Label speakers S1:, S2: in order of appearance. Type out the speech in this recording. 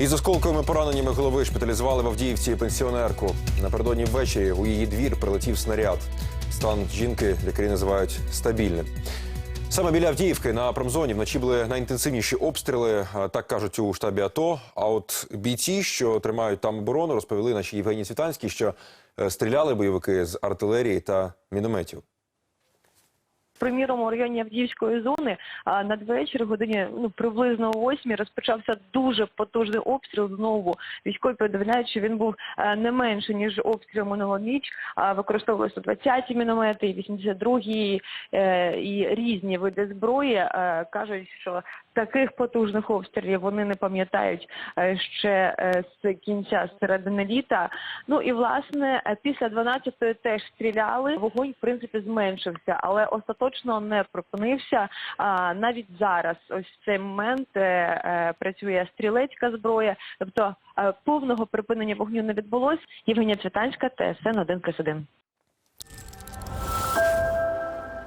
S1: Із осколковими пораненнями голови шпиталізували в Авдіївці пенсіонерку. Напередодні ввечері у її двір прилетів снаряд. Стан жінки лікарі називають стабільним. Саме біля Авдіївки на промзоні вночі були найінтенсивніші обстріли, так кажуть у штабі АТО. А от бійці, що тримають там оборону, розповіли нашій Євгенії Світанській, що е, стріляли бойовики з артилерії та мінометів.
S2: Приміром, у районі Авдіївської зони надвечір, годині ну приблизно о восьмій, розпочався дуже потужний обстріл. Знову військові повідомляють, він був е, не менше ніж обстріл минулу ніч. Використовували 120-ті міномети, 82-гі е, і різні види зброї. Е, кажуть, що таких потужних обстрілів вони не пам'ятають ще з кінця середини літа. Ну і власне після 12-ї теж стріляли. Вогонь в принципі зменшився, але остаточно не припинився. Навіть зараз, ось в цей момент е, е, працює стрілецька зброя, тобто е, повного припинення вогню не відбулось. Євгенія Цвітанська, ТСН 1+,1.